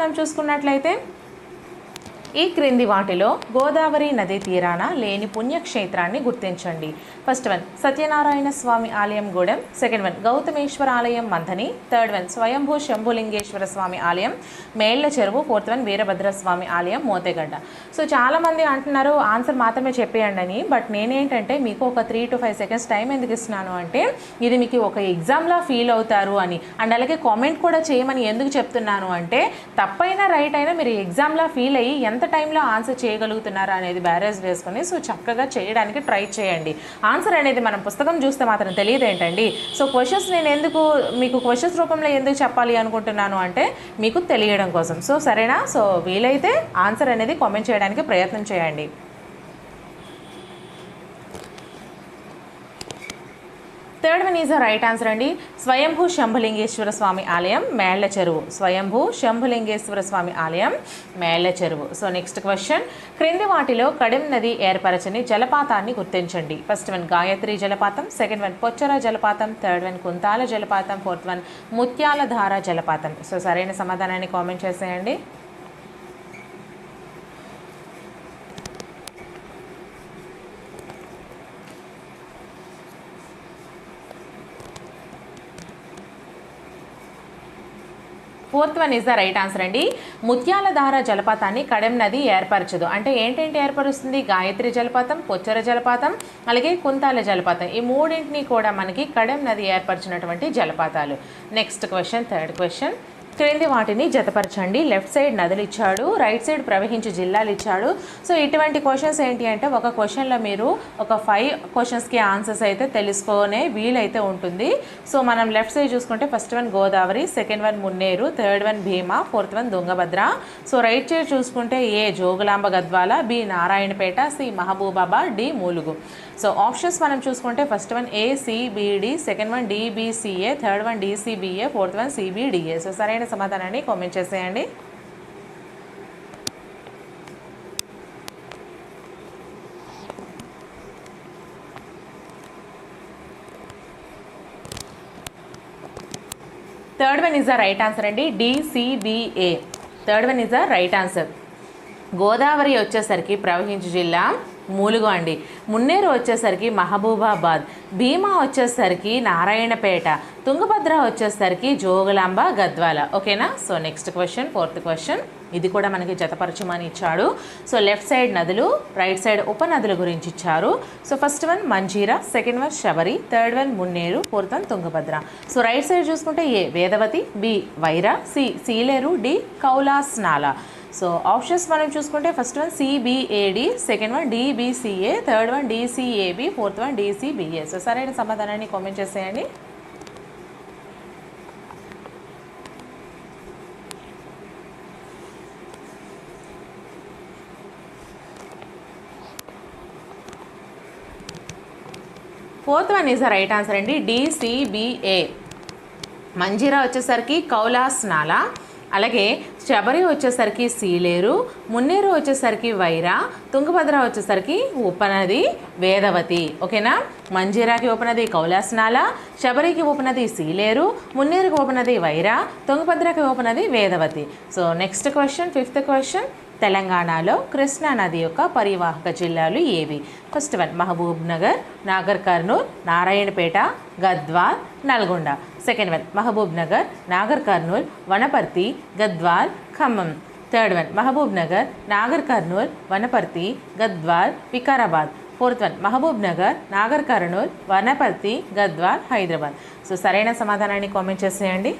మనం చూసుకున్నట్లయితే ఈ క్రింది వాటిలో గోదావరి నదీ తీరాన లేని పుణ్యక్షేత్రాన్ని గుర్తించండి. ఫస్ట్ వన్ సత్యనారాయణ స్వామి ఆలయం గూడెం. సెకండ్ వన్ గౌతమేశ్వర ఆలయం మంథని థర్డ్ వన్ స్వయంభూ శంభులింగేశ్వర స్వామి ఆలయం. మేళ్ళ చెరువు. ఫోర్త్ వన్ వీరభద్ర స్వామి ఆలయం మోతేగడ్డ. సో చాలామంది అంటున్నారు ఆన్సర్ మాత్రమే చెప్పేయండి అని బట్ నేనేంటంటే మీకు ఒక three two five seconds time ఎందుకు ఇస్తున్నాను అంటే ఇది మీకు ఒక ఎగ్జామ్లా ఫీల్ అవుతారు అని. అండ్ అలాగే కామెంట్ కూడా చేయమని ఎందుకు చెప్తున్నాను అంటే తప్పైనా రైట్ అయినా మీరు ఎగ్జామ్లా ఫీల్ అయ్యి ఎంత టైంలో ఆన్సర్ చేయగలుగుతున్నారా అనేది బ్యారేజ్ వేసుకొని సో చక్కగా చేయడానికి ట్రై చేయండి. ఆన్సర్ అనేది మనం పుస్తకం చూస్తే మాత్రం తెలియదు ఏంటండి? సో క్వశ్చన్స్ నేను ఎందుకు మీకు క్వశ్చన్స్ రూపంలో ఎందుకు చెప్పాలి అనుకుంటున్నాను అంటే మీకు తెలియడం కోసం. సో సరేనా? సో వీలైతే ఆన్సర్ అనేది కామెంట్ చేయడానికి ప్రయత్నం చేయండి. Third one is right answer అండి. స్వయంభూ శంభులింగేశ్వర స్వామి ఆలయం మేళ్ళ చెరువు. స్వయంభూ శంభులింగేశ్వర స్వామి ఆలయం మేళ్ళ చెరువు. సో నెక్స్ట్ క్వశ్చన్ క్రింది వాటిలో కడెం నది ఏర్పరచని జలపాతాన్ని గుర్తించండి. ఫస్ట్ వన్ గాయత్రి జలపాతం. సెకండ్ వన్ పొచ్చర జలపాతం. థర్డ్ వన్ కుంతాల జలపాతం. ఫోర్త్ వన్ ముత్యాలధార జలపాతం. సో సరైన సమాధానాన్ని కామెంట్ చేసేయండి. Fourth one is the right answer అండి. ముత్యాల ధార జలపాతాన్ని కడెం నది ఏర్పరచదు. అంటే ఏంటంటే ఏర్పరుస్తుంది? గాయత్రి జలపాతం పొచ్చర జలపాతం అలాగే కుంతాల జలపాతం. ఈ మూడింటిని కూడా మనకి కడెం నది ఏర్పరిచినటువంటి జలపాతాలు. నెక్స్ట్ క్వశ్చన్ థర్డ్ క్వశ్చన్ క్రింది వాటిని జతపరచండి. లెఫ్ట్ సైడ్ నదులు ఇచ్చాడు రైట్ సైడ్ ప్రవహించే జిల్లాలు ఇచ్చాడు. సో ఇటువంటి క్వశ్చన్స్ ఏంటి అంటే ఒక క్వశ్చన్లో మీరు ఒక ఫైవ్ క్వశ్చన్స్కి ఆన్సర్స్ అయితే తెలుసుకునే వీలైతే ఉంటుంది. సో మనం లెఫ్ట్ సైడ్ చూసుకుంటే first one Godavari second one Munneru third one Bhima fourth one Tungabhadra. So right side చూసుకుంటే A Jogulamba Gadwal B Narayanpet C Mahabubabad D Mulugu. So options మనం చూసుకుంటే first one ACBD second one DBCA third one DCBA fourth one CBDA so సరైన సమాధానాన్ని comment చేసేయండి. Third one is the right answer అండి. DCBA third one is the right answer. Godavari వచ్చేసరికి ప్రవహించు జిల్లా మూలుగో అండి మున్నేరు వచ్చేసరికి మహబూబాబాద్ భీమా వచ్చేసరికి నారాయణపేట తుంగభద్ర వచ్చేసరికి జోగులాంబ గద్వాల. ఓకేనా? So next question fourth question ఇది కూడా మనకి జతపరచమని ఇచ్చాడు. సో లెఫ్ట్ సైడ్ నదులు రైట్ సైడ్ ఉపనదుల గురించి ఇచ్చారు. So first one Manjira second one Sabari third one Munneru fourth one Tungabhadra. So right side చూసుకుంటే A Vedavathi B Wyra C Sileru D Kaulasnala. So options మనం చూసుకుంటే first one CBAD second one DBCA third one DCAB fourth one DCBA so సరైన సమాధానాన్ని comment చేసేయండి. Fourth one is the right answer అండి. D C B A Manjira వచ్చేసరికి కౌలాస్నాల అలాగే శబరి వచ్చేసరికి సీలేరు మున్నేరు వచ్చేసరికి వైరా తుంగభద్ర వచ్చేసరికి ఉపనది వేదవతి. ఓకేనా? మంజీరాకి ఉపనది కౌలాసనాల శబరికి ఉపనది సీలేరు మున్నేరుకి ఉపనది వైరా తుంగభద్రకి ఉపనది Vedavathi. So next question fifth question తెలంగాణలో కృష్ణా నది యొక్క పరివాహక జిల్లాలు ఏవి? First one Mahabubnagar Nagarkurnool Narayanpet Gadwal Nalgonda. Second one Mahabubnagar Nagarkurnool Wanaparthy Gadwal Khammam. Third one Mahabubnagar Nagarkurnool Wanaparthy Gadwal Vikarabad. Fourth one Mahabubnagar Nagarkurnool Wanaparthy Gadwal Hyderabad. So సరైన సమాధానాన్ని comment చేసేయండి.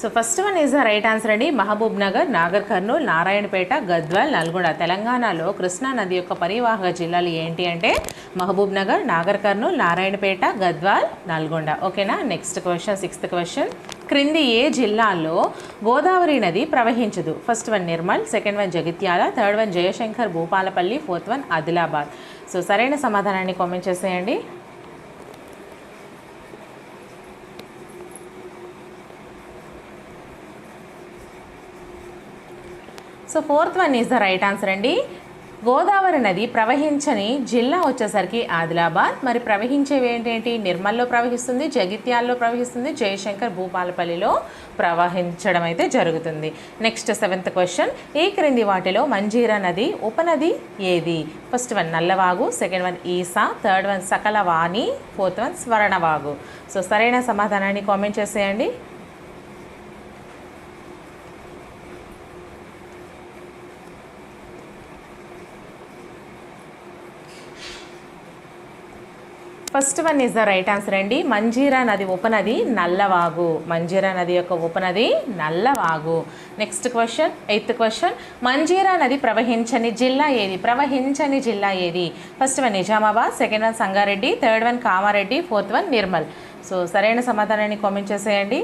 So first one is the right answer అండి. Mahabubnagar Nagar Kurnool Narayanpet Gadwal Nalgonda తెలంగాణలో కృష్ణా నది యొక్క పరివాహక జిల్లాలు ఏంటి అంటే మహబూబ్ నగర్ నాగర్ కర్నూలు నారాయణపేట గద్వాల్ నల్గొండ. ఓకేనా? నెక్స్ట్ క్వశ్చన్ సిక్స్త్ క్వశ్చన్ క్రింది ఏ జిల్లాలో గోదావరి నది ప్రవహించదు? First one Nirmal second one Jagtial third one Jayashankar Bhupalpally fourth one Adilabad. So సరైన సమాధానాన్ని కామెంట్ చేసేయండి. So fourth one is the right answer అండి. గోదావరి నది ప్రవహించని జిల్లా వచ్చేసరికి ఆదిలాబాద్. మరి ప్రవహించేవి ఏంటేంటి నిర్మల్లో ప్రవహిస్తుంది జగిత్యాల్లో ప్రవహిస్తుంది జయశంకర్ భూపాలపల్లిలో ప్రవహించడం అయితే జరుగుతుంది. నెక్స్ట్ సెవెంత్ క్వశ్చన్ ఈ క్రింది వాటిలో మంజీరా నది ఉపనది ఏది? First one Nallavagu second one Esa third one Sakalavani fourth one Swarnavagu. So సరైన సమాధానాన్ని కామెంట్ చేసేయండి. First one is the right answer అండి. మంజీరా నది ఉపనది నల్లవాగు. మంజీరా నది యొక్క ఉపనది Nallavagu. Next question eighth question Manjira నది ప్రవహించని జిల్లా ఏది? ప్రవహించని జిల్లా ఏది? First one Nizamabad. Second one Sangareddy. Third one Kamareddy. Fourth one Nirmal. So సరైన సమాధానాన్ని కామెంట్ చేసేయండి.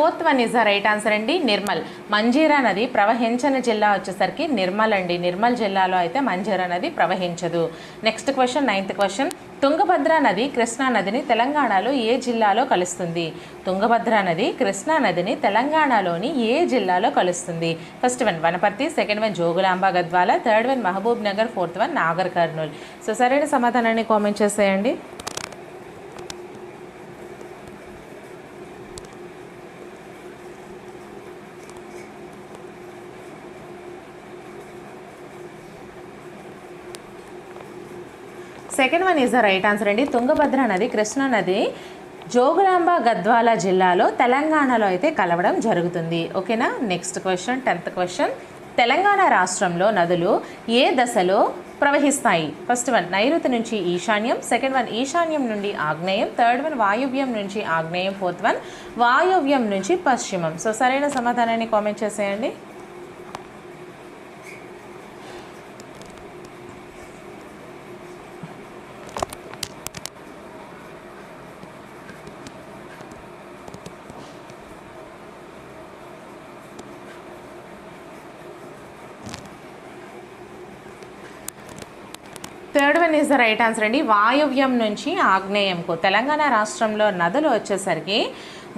Fourth one is the right answer అండి నిర్మల్. మంజీరా నది ప్రవహించని జిల్లా వచ్చేసరికి నిర్మల్ అండి. నిర్మల్ జిల్లాలో అయితే మంజీరా నది ప్రవహించదు. Next question ninth question Tungabhadra నది కృష్ణా నదిని తెలంగాణలో ఏ జిల్లాలో కలుస్తుంది? తుంగభద్ర నది కృష్ణా నదిని తెలంగాణలోని ఏ జిల్లాలో కలుస్తుంది? First one Wanaparthy. Second one Jogulamba Gadwal. Third one Mahabubnagar fourth one Nagarkurnool. So సరైన సమాధానాన్ని కామెంట్ చేసేయండి. Second one is the right answer అండి. తుంగభద్ర నది కృష్ణా నది జోగులాంబ గద్వాల జిల్లాలో తెలంగాణలో అయితే కలవడం జరుగుతుంది. ఓకేనా next question tenth question Telangana రాష్ట్రంలో నదులు ఏ దశలో ప్రవహిస్తాయి? ఫస్ట్ వన్ నైరుతి నుంచి ఈశాన్యం సెకండ్ వన్ ఈశాన్యం నుండి ఆగ్నేయం థర్డ్ వన్ వాయువ్యం నుంచి ఆగ్నేయం ఫోర్త్ వన్ వాయువ్యం నుంచి పశ్చిమం. సో సరైన సమాధానాన్ని కామెంట్ చేసేయండి third one is the right answer అండి. వాయువ్యం నుంచి ఆగ్నేయంకు తెలంగాణ రాష్ట్రంలో నదులు వచ్చేసరికి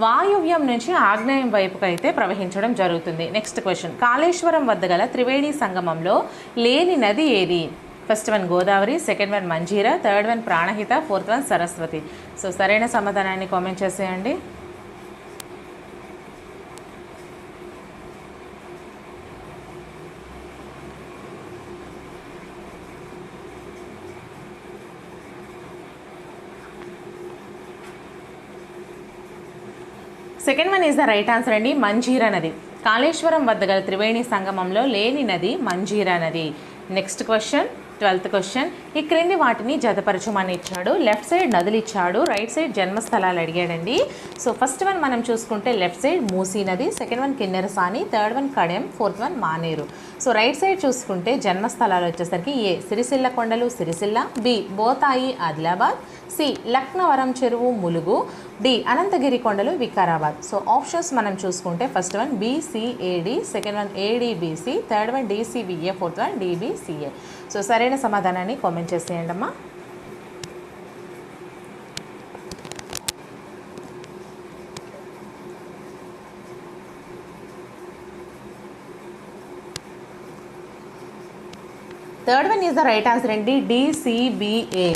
వాయువ్యం నుంచి ఆగ్నేయం వైపుకు అయితే ప్రవహించడం జరుగుతుంది. నెక్స్ట్ క్వశ్చన్ కాళేశ్వరం వద్ద గల త్రివేణి సంగమంలో లేని నది ఏది? First one Godavari second one Manjira third one Pranahita fourth one Saraswati. So సరైన సమాధానాన్ని కామెంట్ చేసేయండి. Second one is the right answer అండి మంజీరా నది. కాళేశ్వరం వద్ద గల త్రివేణి సంగమంలో లేని నది మంజీరా నది. నెక్స్ట్ క్వశ్చన్ ట్వెల్త్ క్వశ్చన్ ఈ క్రింది వాటిని జతపరచమని ఇచ్చాడు. లెఫ్ట్ సైడ్ నదులు ఇచ్చాడు. రైట్ సైడ్ జన్మస్థలాలు అడిగాడండి. సో ఫస్ట్ వన్ మనం చూసుకుంటే లెఫ్ట్ సైడ్ మూసీ నది second one Kinnerasani third one Kadem fourth one Maneru. So right side చూసుకుంటే జన్మస్థలాలు వచ్చేసరికి ఏ సిరిసిల్ల కొండలు సిరిసిల్ల బి బోతాయి ఆదిలాబాద్ సి లక్నవరం చెరువు ములుగు డి అనంతగిరి కొండలు వికారాబాద్. సో ఆప్షన్స్ మనం చూసుకుంటే first one BCAD second one ADBC third one DCBA fourth one DBCA so సరైన సమాధానాన్ని కామెంట్ చేసేయండి అమ్మా. Third one is the right answer అండి DCBA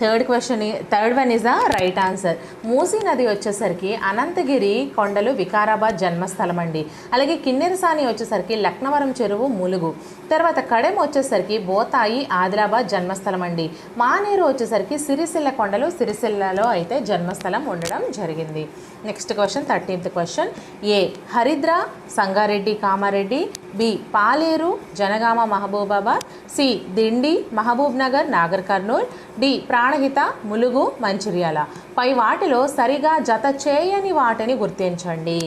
third question third one is the right answer. Musi నది వచ్చేసరికి అనంతగిరి కొండలు వికారాబాద్ జన్మస్థలం అండి అలాగే కిన్నెరసాని వచ్చేసరికి లక్నవరం చెరువు ములుగు. తర్వాత కడెం వచ్చేసరికి బోతాయి ఆదిలాబాద్ జన్మస్థలం అండి మానేరు వచ్చేసరికి సిరిసిల్ల కొండలు సిరిసిల్లలో అయితే జన్మస్థలం ఉండడం జరిగింది. Next question thirteenth question. A Haridra Sangareddy Kamareddy B. Paleru Jangaon Mahabubabad C. Dindi Mahabubnagar Nagarkurnool D. Pranahita Mulugu Mancherial. పై వాటిలో సరిగా జత చేయని వాటిని గుర్తించండి.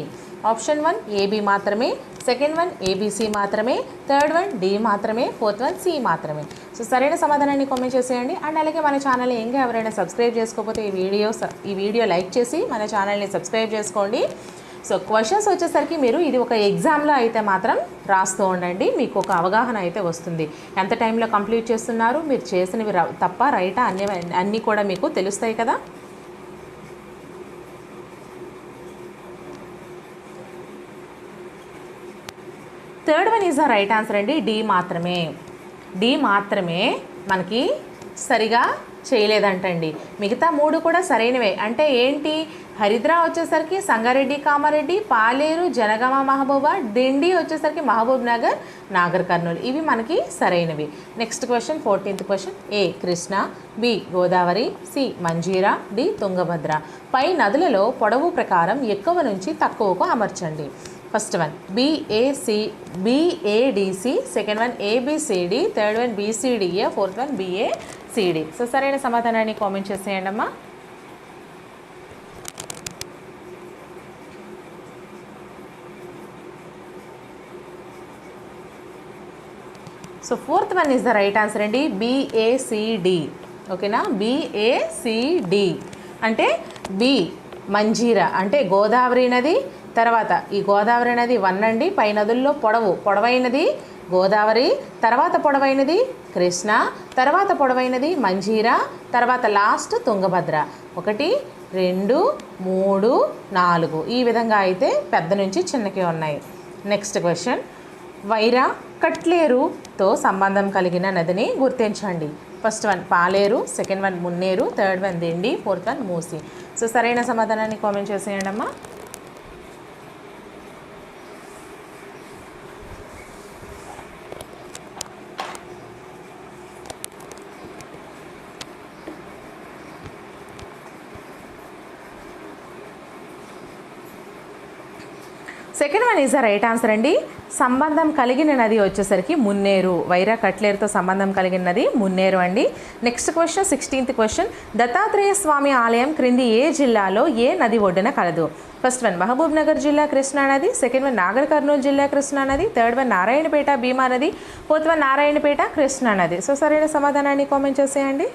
ఆప్షన్ వన్ ఏబి మాత్రమే సెకండ్ వన్ ఏబిసి మాత్రమే థర్డ్ వన్ డి మాత్రమే ఫోర్త్ వన్ సి మాత్రమే. సో సరైన సమాధానాన్ని కామెంట్ చేసేయండి. అండ్ అలాగే మన ఛానల్ని ఇంకా ఎవరైనా సబ్స్క్రైబ్ చేసుకోకపోతే ఈ వీడియో ఈ వీడియో లైక్ చేసి మన ఛానల్ని సబ్స్క్రైబ్ చేసుకోండి. సో క్వశ్చన్స్ వచ్చేసరికి మీరు ఇది ఒక ఎగ్జామ్లో అయితే మాత్రం రాస్తూ ఉండండి. మీకు ఒక అవగాహన అయితే వస్తుంది. ఎంత టైంలో కంప్లీట్ చేస్తున్నారు? మీరు చేసినవి ర- తప్ప రైటా అన్ని అన్నీ కూడా మీకు తెలుస్తాయి కదా? Third one is the right answer అండి. డి మాత్రమే. డి మాత్రమే మనకి సరిగా చేయలేదంటండి. మిగతా మూడు కూడా సరైనవే. అంటే ఏంటి? హరిద్రా వచ్చేసరికి సంగారెడ్డి కామారెడ్డి పాలేరు జనగామ మహబూబా డిండి వచ్చేసరికి మహబూబ్ నగర్ నాగర్ కర్నూలు. ఇవి మనకి సరైనవి. Next question fourteenth question. A Krishna B Godavari C Manjira D Tungabhadra. పై నదులలో పొడవు ప్రకారం ఎక్కువ నుంచి తక్కువకు అమర్చండి. First one B A C B A D C second one A B C D third one B C D A fourth one B A C D. So సరైన సమాధానాన్ని comment చేసేయండి అమ్మా. So fourth one is the right answer అండి. BACD ఓకేనా? B A C D అంటే B Manjira. అంటే గోదావరి నది తర్వాత ఈ గోదావరి నది వన్ అండి పై నదుల్లో పొడవు. పొడవైనది గోదావరి తర్వాత పొడవైనది కృష్ణ తర్వాత పొడవైనది మంజీరా తర్వాత లాస్ట్ తుంగభద్ర. ఒకటి రెండు మూడు నాలుగు. ఈ విధంగా అయితే పెద్ద నుంచి చిన్నకి ఉన్నాయి. నెక్స్ట్ క్వశ్చన్ వైరా కట్లేరుతో సంబంధం కలిగిన నదిని గుర్తించండి. First one Paleru second one Munneru third one Dindi fourth one Musi. So సరైన సమాధానాన్ని కామెంట్ చేసేయండి అమ్మా second one is the right answer అండి. సంబంధం కలిగిన నది వచ్చేసరికి మున్నేరు. వైరా కట్లేరుతో సంబంధం కలిగిన నది మున్నేరు అండి. Next question sixteenth question Dattatreya Swamy ఆలయం క్రింది ఏ జిల్లాలో ఏ నది ఒడ్డున కలదు? ఫస్ట్ వన్ మహబూబ్ నగర్ జిల్లా కృష్ణా నది. సెకండ్ వన్ నాగర్ కర్నూలు జిల్లా కృష్ణా నది. థర్డ్ వన్ నారాయణపేట భీమా నది. ఫోర్త్ వన్ నారాయణపేట కృష్ణా నది. సో సరైన సమాధానాన్ని కామెంట్ చేసేయండి.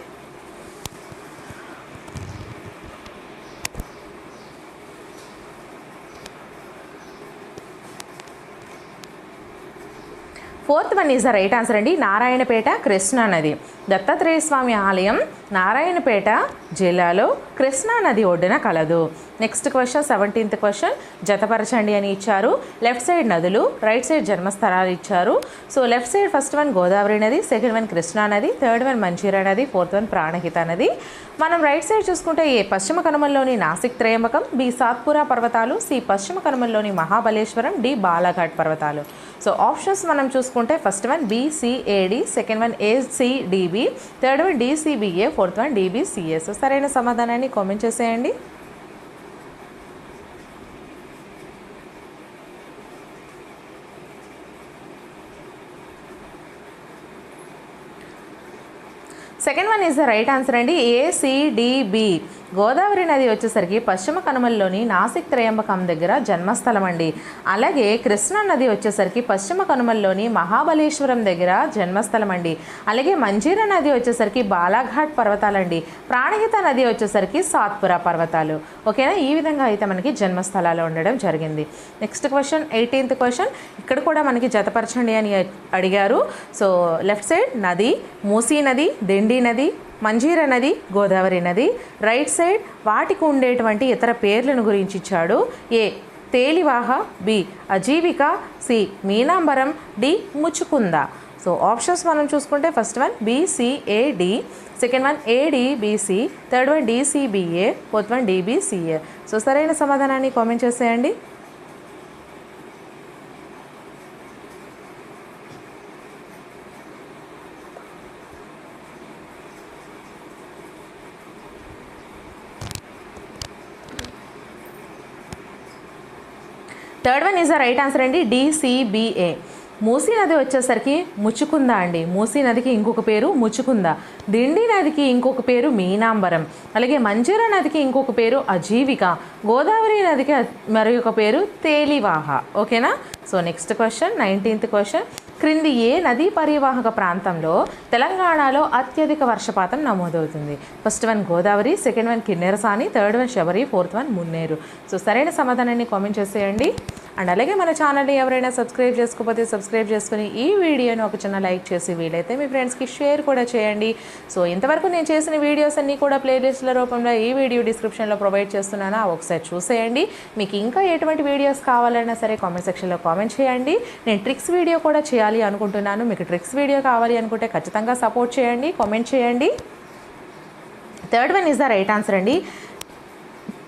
Fourth one is the right answer అండి. నారాయణపేట కృష్ణా నది. దత్తాత్రేయ స్వామి ఆలయం నారాయణపేట జిల్లాలో కృష్ణా నది ఒడ్డున కలదు. నెక్స్ట్ క్వశ్చన్ సెవెంటీన్త్ క్వశ్చన్ జతపరచండి అని ఇచ్చారు. లెఫ్ట్ సైడ్ నదులు రైట్ సైడ్ జన్మస్థలాలు ఇచ్చారు. So left side first one Godavari నది సెకండ్ వన్ కృష్ణా నది థర్డ్ వన్ మంచిరా నది ఫోర్త్ వన్ ప్రాణహిత నది. మనం రైట్ సైడ్ చూసుకుంటే ఏ పశ్చిమ కనుమల్లోని నాసిక్ త్రయంబకం బి సాత్పురా పర్వతాలు సి పశ్చిమ కనుమల్లోని మహాబలేశ్వరం డి బాలాఘాట్ పర్వతాలు. సో ఆప్షన్స్ మనం చూసుకుంటే first one BCAD second one ACDB third one DCBA fourth one DBCA so సరైన సమాధానాన్ని కామెంట్ చేసేయండి. Second one is the right answer అండి. ఏసీడిబి గోదావరి నది వచ్చేసరికి పశ్చిమ కనుమల్లోని నాసిక్ త్రయంబకం దగ్గర జన్మస్థలం అండి అలాగే కృష్ణా నది వచ్చేసరికి పశ్చిమ కనుమల్లోని మహాబలేశ్వరం దగ్గర జన్మస్థలం అండి అలాగే మంజీరా నది వచ్చేసరికి బాలాఘాట్ పర్వతాలండి. ప్రాణహిత నది వచ్చేసరికి సాత్పురా పర్వతాలు. ఓకేనా? ఈ విధంగా అయితే మనకి జన్మస్థలాలు ఉండడం జరిగింది. నెక్స్ట్ క్వశ్చన్ ఎయిటీన్త్ క్వశ్చన్ ఇక్కడ కూడా మనకి జతపరచండి అని అడిగారు. సో లెఫ్ట్ సైడ్ నది మూసీ నది దిండి నది మంజీర నది గోదావరి నది రైట్ సైడ్ వాటికి ఉండేటువంటి ఇతర పేర్లను గురించి ఇచ్చాడు A. Telivaha B. Ajivika C. Meenambaram D. Muchukunda so options మనం చూసుకుంటే first one B C A D second one A D B C third one D C B A fourth one D B C A so సరైన సమాధానాన్ని comment చేసేయండి. Third one is the right answer అండి D C B A Musi నది వచ్చేసరికి ముచ్చుకుందా అండి? మూసీ నదికి ఇంకొక పేరు ముచ్చుకుందా దిండి నదికి ఇంకొక పేరు మీనాంబరం. అలాగే మంజీరా నదికి ఇంకొక పేరు అజీవిక. గోదావరి నదికి మరి ఒక పేరు తేలివాహ. ఓకేనా? So next question nineteenth question క్రింది ఏ నదీ పరివాహక ప్రాంతంలో తెలంగాణలో అత్యధిక వర్షపాతం నమోదవుతుంది? First one Godavari second one Kinnerasani third one Sabari fourth one Munneru. So సరైన సమాధానాన్ని కామెంట్ చేసేయండి. అండ్ అలాగే మన ఛానల్ని ఎవరైనా సబ్స్క్రైబ్ చేసుకోకపోతే సబ్స్క్రైబ్ చేసుకుని ఈ వీడియోని ఒక చిన్న లైక్ చేసి వీలైతే మీ ఫ్రెండ్స్కి షేర్ కూడా చేయండి. సో ఇంతవరకు నేను చేసిన వీడియోస్ అన్నీ కూడా ప్లేలిస్ట్ల రూపంలో ఈ వీడియో డిస్క్రిప్షన్లో ప్రొవైడ్ చేస్తున్నాను. అవి ఒకసారి చూసేయండి. మీకు ఇంకా ఎటువంటి వీడియోస్ కావాలన్నా సరే కామెంట్ సెక్షన్లో కామెంట్ చేయండి. నేను ట్రిక్స్ వీడియో కూడా చేయాలి అనుకుంటున్నాను. మీకు ట్రిక్స్ వీడియో కావాలి అనుకుంటే ఖచ్చితంగా సపోర్ట్ చేయండి కామెంట్ చేయండి. Third one is the right answer అండి.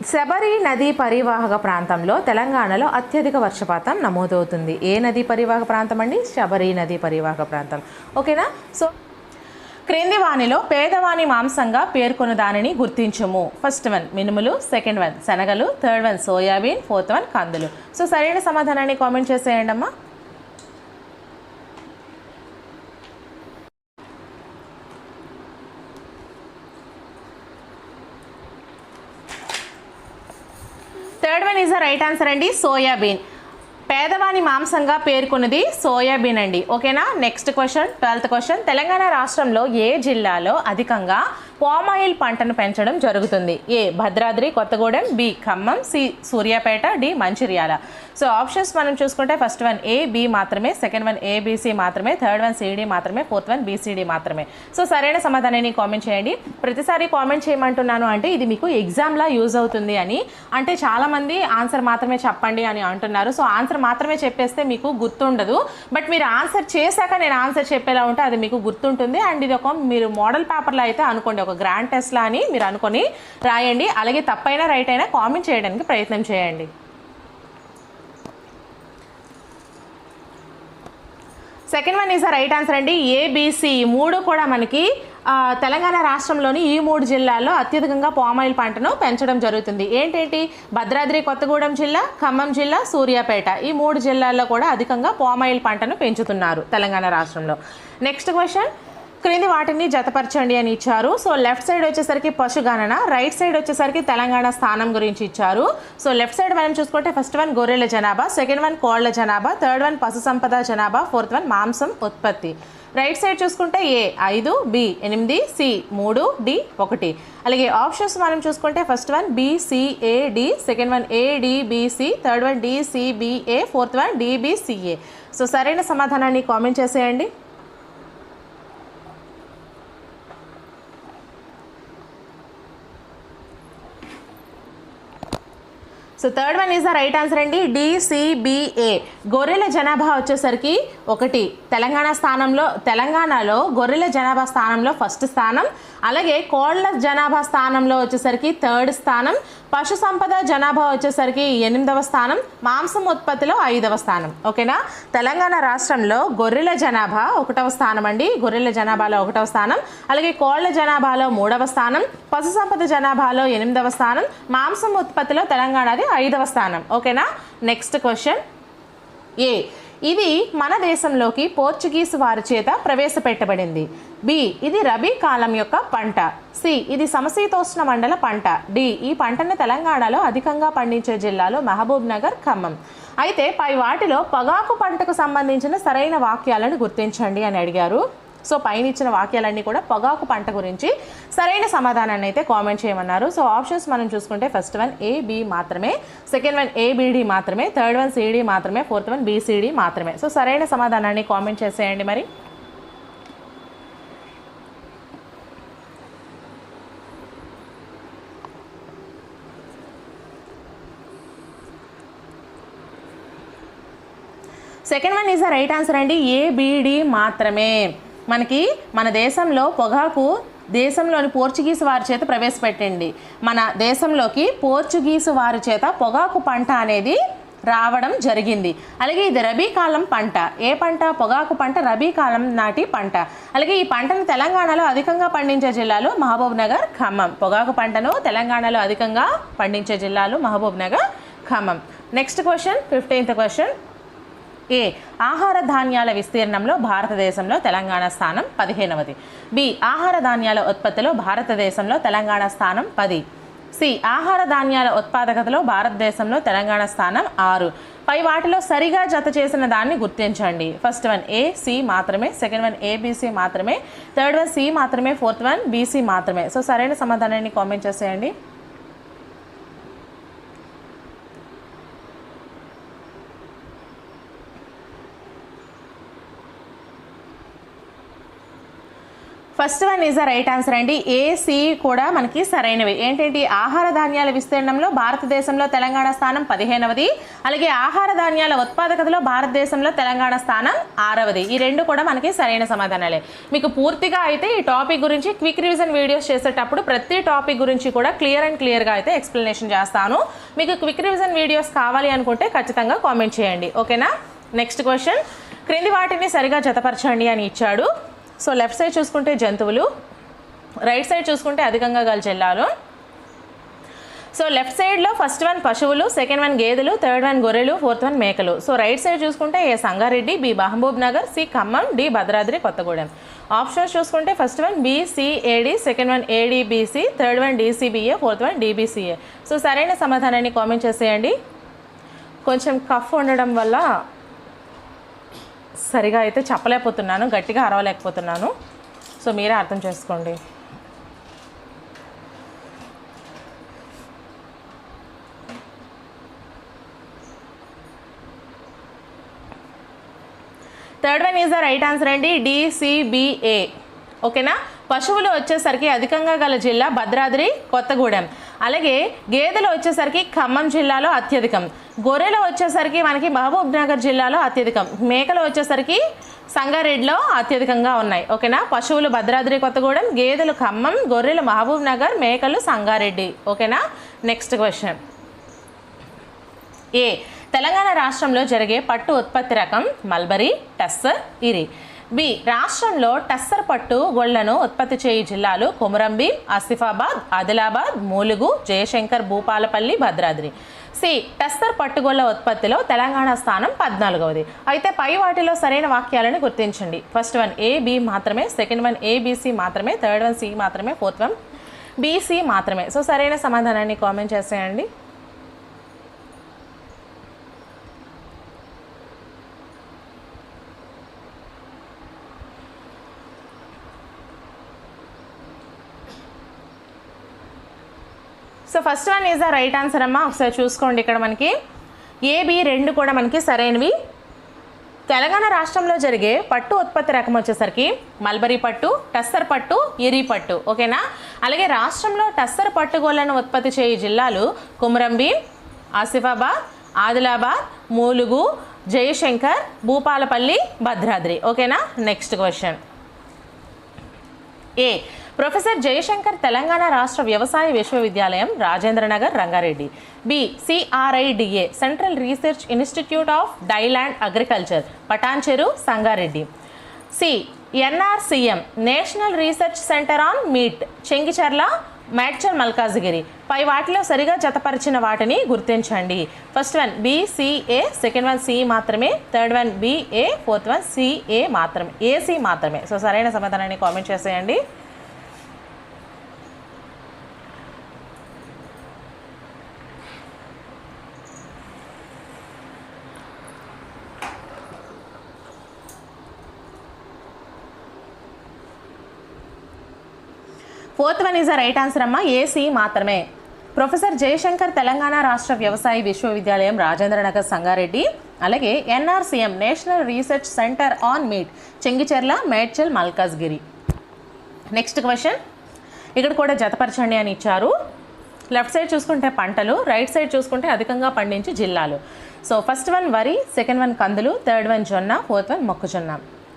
శబరి నదీ పరివాహక ప్రాంతంలో తెలంగాణలో అత్యధిక వర్షపాతం నమోదవుతుంది. ఏ నదీ పరివాహక ప్రాంతం అండి శబరి నదీ పరివాహక ప్రాంతం. ఓకేనా? సో క్రింది వాణిలో పేదవాని మాంసంగా పేర్కొన్న దానిని గుర్తించుము. ఫస్ట్ వన్ మినుములు సెకండ్ వన్ శనగలు third one soybean fourth one కందులు. సో సరైన సమాధానాన్ని కామెంట్ చేసేయండి అమ్మా third one is the right answer అండి సోయాబీన్. పేదవాని మాంసంగా పేర్కొన్నది సోయాబీన్ అండి. ఓకేనా? Next question twelfth question. Telangana రాష్ట్రంలో ఏ జిల్లాలో అధికంగా పామాయిల్ పంటను పెంచడం జరుగుతుంది. A Bhadradri Kothagudem B Khammam C Suryapet D Mancherial. So options మనం చూసుకుంటే ఫస్ట్ వన్ ఏ బి మాత్రమే సెకండ్ వన్ ఏబిసి మాత్రమే థర్డ్ వన్ సిడి మాత్రమే ఫోర్త్ వన్ బీసీడీ మాత్రమే. సో సరైన సమాధానాన్ని కామెంట్ చేయండి. ప్రతిసారి కామెంట్ చేయమంటున్నాను అంటే ఇది మీకు ఎగ్జామ్లా యూజ్ అవుతుంది అని. అంటే చాలామంది ఆన్సర్ మాత్రమే చెప్పండి అని అంటున్నారు. సో ఆన్సర్ మాత్రమే చెప్పేస్తే మీకు గుర్తుండదు. బట్ మీరు ఆన్సర్ చేశాక నేను ఆన్సర్ చెప్పేలా ఉంటే అది మీకు గుర్తుంటుంది. అండ్ ఇది ఒక మీరు మోడల్ పేపర్లో అయితే అనుకోండి ఒక గ్రాండ్ టెస్లా అని మీరు అనుకొని రాయండి. అలాగే తప్పైనా రైట్ అయినా కామెంట్ చేయడానికి ప్రయత్నం చేయండి. Second one is the right answer అండి. ఏబీసీ మూడు కూడా మనకి తెలంగాణ రాష్ట్రంలోని ఈ మూడు జిల్లాల్లో అత్యధికంగా పామాయిల్ పంటను పెంచడం జరుగుతుంది. ఏంటేంటి? భద్రాద్రి కొత్తగూడెం జిల్లా ఖమ్మం జిల్లా సూర్యాపేట ఈ మూడు జిల్లాల్లో కూడా అధికంగా పామాయిల్ పంటను పెంచుతున్నారు తెలంగాణ రాష్ట్రంలో. నెక్స్ట్ క్వశ్చన్ క్రింది వాటిని జతపరచండి అని ఇచ్చారు. సో లెఫ్ట్ సైడ్ వచ్చేసరికి పశుగణన రైట్ సైడ్ వచ్చేసరికి తెలంగాణ స్థానం గురించి ఇచ్చారు. సో లెఫ్ట్ సైడ్ మనం చూసుకుంటే ఫస్ట్ వన్ గొర్రెల జనాభా సెకండ్ వన్ కోళ్ళ జనాభా థర్డ్ వన్ పశు సంపద జనాభా ఫోర్త్ వన్ మాంసం ఉత్పత్తి. రైట్ సైడ్ చూసుకుంటే ఏ ఐదు బి ఎనిమిది సి మూడు డి ఒకటి. అలాగే ఆప్షన్స్ మనం చూసుకుంటే first one BCAD second one ADBC third one DCBA fourth one DBCA so సరైన సమాధానాన్ని కామెంట్ చేసేయండి. So third one is the right answer అండి. డిసిబిఏ గొర్రెల జనాభా వచ్చేసరికి ఒకటి తెలంగాణ స్థానంలో తెలంగాణలో గొర్రెల జనాభా స్థానంలో ఫస్ట్ స్థానం అలాగే కోళ్ళ జనాభా స్థానంలో వచ్చేసరికి థర్డ్ స్థానం పశు సంపద జనాభా వచ్చేసరికి ఎనిమిదవ స్థానం మాంసం ఉత్పత్తిలో ఐదవ స్థానం. ఓకేనా? తెలంగాణ రాష్ట్రంలో గొర్రెల జనాభా ఒకటవ స్థానం అండి. గొర్రెల జనాభాలో ఒకటవ స్థానం అలాగే కోళ్ళ జనాభాలో మూడవ స్థానం పశు సంపద జనాభాలో ఎనిమిదవ స్థానం మాంసం ఉత్పత్తిలో తెలంగాణది ఐదవ స్థానం. ఓకేనా? నెక్స్ట్ క్వశ్చన్ ఏ ఇది మన దేశంలోకి పోర్చుగీస్ వారి చేత ప్రవేశపెట్టబడింది. బి ఇది రబీ కాలం యొక్క పంట. సి ఇది సమశీతోష్ణ మండల పంట. డి ఈ పంటను తెలంగాణలో అధికంగా పండించే జిల్లాలు మహబూబ్ నగర్ ఖమ్మం. అయితే పై వాటిలో పొగాకు పంటకు సంబంధించిన సరైన వాక్యాలను గుర్తించండి అని అడిగారు. సో పైన ఇచ్చిన వాక్యాలన్నీ కూడా పొగాకు పంట గురించి సరైన సమాధానాన్ని అయితే కామెంట్ చేయమన్నారు. సో ఆప్షన్స్ మనం చూసుకుంటే ఫస్ట్ వన్ ఏ బి మాత్రమే సెకండ్ వన్ ఏబిడి మాత్రమే థర్డ్ వన్ సిడి మాత్రమే ఫోర్త్ వన్ బీసీడి మాత్రమే. సో సరైన సమాధానాన్ని కామెంట్ చేసేయండి మరి. Second one is the right answer అండి. ఏబిడి మాత్రమే. మనకి మన దేశంలో పొగాకు దేశంలోని పోర్చుగీసు వారి చేత ప్రవేశపెట్టండి మన దేశంలోకి పోర్చుగీసు వారి చేత పొగాకు పంట అనేది రావడం జరిగింది. అలాగే ఇది రబీ కాలం పంట. ఏ పంట? పొగాకు పంట రబీ కాలం నాటి పంట. అలాగే ఈ పంటను తెలంగాణలో అధికంగా పండించే జిల్లాలు మహబూబ్ నగర్ ఖమ్మం. పొగాకు పంటను తెలంగాణలో అధికంగా పండించే జిల్లాలు Mahabubnagar Khammam. Next question fifteenth question ఏ ఆహార ధాన్యాల విస్తీర్ణంలో భారతదేశంలో తెలంగాణ స్థానం పదిహేనవది. బి ఆహార ధాన్యాల ఉత్పత్తిలో భారతదేశంలో తెలంగాణ స్థానం పది. సి ఆహార ధాన్యాల ఉత్పాదకతలో భారతదేశంలో తెలంగాణ స్థానం ఆరు. పై వాటిలో సరిగా జత చేసిన దాన్ని గుర్తించండి. ఫస్ట్ వన్ ఏ సి మాత్రమే second one A B C మాత్రమే థర్డ్ వన్ సి మాత్రమే ఫోర్త్ వన్ బీసీ మాత్రమే. సో సరైన సమాధానాన్ని కామెంట్ చేసేయండి. First one is the right answer అండి. ఏసి కూడా మనకి సరైనవి. ఏంటంటే ఆహార ధాన్యాల విస్తీర్ణంలో భారతదేశంలో తెలంగాణ స్థానం పదిహేనవది. అలాగే ఆహార ధాన్యాల ఉత్పాదకతలో భారతదేశంలో తెలంగాణ స్థానం ఆరవది. ఈ రెండు కూడా మనకి సరైన సమాధానాలే. మీకు పూర్తిగా అయితే ఈ టాపిక్ గురించి క్విక్ రివిజన్ వీడియోస్ చేసేటప్పుడు ప్రతి టాపిక్ గురించి కూడా క్లియర్ అండ్ క్లియర్గా అయితే ఎక్స్ప్లెనేషన్ చేస్తాను. మీకు క్విక్ రివిజన్ వీడియోస్ కావాలి అనుకుంటే ఖచ్చితంగా కామెంట్ చేయండి. ఓకేనా? Next question. క్రింది వాటిని సరిగా జతపరచండి అని ఇచ్చాడు. సో లెఫ్ట్ సైడ్ చూసుకుంటే జంతువులు రైట్ సైడ్ చూసుకుంటే అధికంగా గల జిల్లాలు. సో లెఫ్ట్ సైడ్లో ఫస్ట్ వన్ పశువులు సెకండ్ వన్ గేదెలు థర్డ్ వన్ గొర్రెలు ఫోర్త్ వన్ మేకలు. సో రైట్ సైడ్ చూసుకుంటే A Sangareddy B Mahbub Nagar C Khammam D Bhadradri Kothagudem. Options చూసుకుంటే first one B C A D second one A D B C third one D C B A fourth one D B C A so సరైన సమాధానాన్ని comment చేసేయండి. కొంచెం cough ఉండడం వల్ల సరిగా అయితే చెప్పలేకపోతున్నాను గట్టిగా అరవలేకపోతున్నాను. సో మీరే అర్థం చేసుకోండి. Third one is the right answer అండి. డిసిబిఏ ఓకేనా? పశువులు వచ్చేసరికి అధికంగా గల జిల్లా భద్రాద్రి కొత్తగూడెం. అలాగే గేదెలు వచ్చేసరికి ఖమ్మం జిల్లాలో అత్యధికం. గొర్రెలు వచ్చేసరికి మనకి మహబూబ్ నగర్ జిల్లాలో అత్యధికం. మేకలు వచ్చేసరికి సంగారెడ్డిలో అత్యధికంగా ఉన్నాయి. ఓకేనా? పశువులు భద్రాద్రి కొత్తగూడెం గేదెలు ఖమ్మం గొర్రెలు మహబూబ్ నగర్ మేకలు సంగారెడ్డి. ఓకేనా? నెక్స్ట్ క్వశ్చన్ ఏ. తెలంగాణ రాష్ట్రంలో జరిగే పట్టు ఉత్పత్తి రకం మల్బరీ టస్సర్ ఇరి. బి రాష్ట్రంలో టస్సర్ పట్టు గొళ్ళను ఉత్పత్తి చేయు జిల్లాలు కొమురంభీం ఆసిఫాబాద్ ఆదిలాబాద్ మూలుగు జయశంకర్ భూపాలపల్లి భద్రాద్రి. సి టస్సర్ పట్టుగొళ్ళ ఉత్పత్తిలో తెలంగాణ స్థానం పద్నాలుగవది. అయితే పై వాటిలో సరైన వాక్యాలను గుర్తించండి. ఫస్ట్ వన్ ఏ బి మాత్రమే second one A B C మాత్రమే థర్డ్ వన్ సి మాత్రమే ఫోర్త్ వన్ బీసీ మాత్రమే. సో సరైన సమాధానాన్ని కామెంట్ చేసేయండి. So first one is the right answer అమ్మా. ఒకసారి చూసుకోండి ఇక్కడ మనకి. ఏబి రెండు కూడా మనకి సరైనవి. తెలంగాణ రాష్ట్రంలో జరిగే పట్టు ఉత్పత్తి రకం వచ్చేసరికి మల్బరీ పట్టు టస్సర్ పట్టు ఇరి పట్టు. ఓకేనా? అలాగే రాష్ట్రంలో టస్సర్ పట్టుగోళ్ళను ఉత్పత్తి చేయు జిల్లాలు కుమరంభీం ఆసిఫాబాద్ ఆదిలాబాద్ మూలుగు జయశంకర్ భూపాలపల్లి భద్రాద్రి. ఓకేనా? Next question A professor Jayashankar Telangana రాష్ట్ర వ్యవసాయ విశ్వవిద్యాలయం Rajendranagar Rangareddy. B. CRIDA central research institute of dryland agriculture Patancheru Sangareddy. C. NRCM national research centre on meat Chengicherla Medchal Malkajgiri. పై వాటిలో సరిగా జతపరిచిన వాటిని గుర్తించండి. First one B C A second one C మాత్రమే third one B A fourth one C A మాత్రమే AC మాత్రమే. So సరైన సమాధానాన్ని కామెంట్ చేసేయండి. Fourth one is the right answer అమ్మా ఏసీ మాత్రమే. ప్రొఫెసర్ జయశంకర్ తెలంగాణ రాష్ట్ర వ్యవసాయ విశ్వవిద్యాలయం రాజేంద్రనగర్ సంగారెడ్డి అలాగే NRCM national research centre on meat Chengicherla Medchal Malkajgiri. Next question ఇక్కడ కూడా జతపరచండి అని ఇచ్చారు. లెఫ్ట్ సైడ్ చూసుకుంటే పంటలు రైట్ సైడ్ చూసుకుంటే అధికంగా పండించే జిల్లాలు. సో ఫస్ట్ వన్ వరి సెకండ్ వన్ కందులు థర్డ్ వన్ జొన్న ఫోర్త్ వన్ మొక్కజొన్న.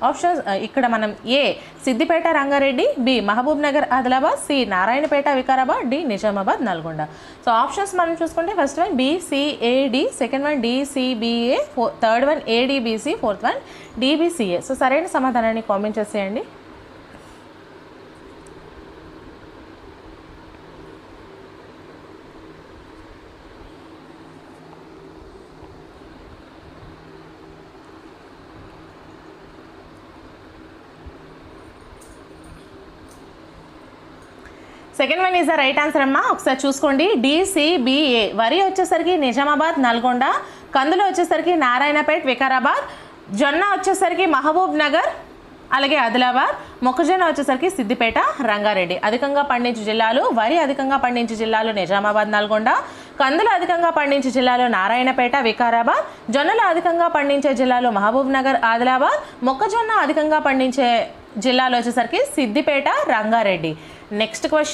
ఆప్షన్స్ ఇక్కడ మనం A Siddipet Rangareddy B Mahbub Nagar Adilabad C Narayanpet Vikarabad D Nizamabad Nalgonda. So options మనం చూసుకుంటే first one B C A D second one D C B A four third one A D B C fourth one D B C A so సరైన సమాధానాన్ని comment చేసేయండి. Second one is the right answer అమ్మా. ఒకసారి చూసుకోండి. DCBA వరి వచ్చేసరికి నిజామాబాద్ నల్గొండ. కందులు వచ్చేసరికి నారాయణపేట్ వికారాబాద్. జొన్న వచ్చేసరికి మహబూబ్ నగర్ అలాగే ఆదిలాబాద్. మొక్కజొన్న వచ్చేసరికి సిద్దిపేట రంగారెడ్డి. అధికంగా పండించే జిల్లాలు వరి అధికంగా పండించే జిల్లాలు నిజామాబాద్ నల్గొండ. కందులు అధికంగా పండించే జిల్లాలు నారాయణపేట వికారాబాద్. జొన్నలు అధికంగా పండించే జిల్లాలు మహబూబ్ నగర్ ఆదిలాబాద్. మొక్కజొన్న అధికంగా పండించే జిల్లాలు వచ్చేసరికి సిద్దిపేట రంగారెడ్డి. Next question.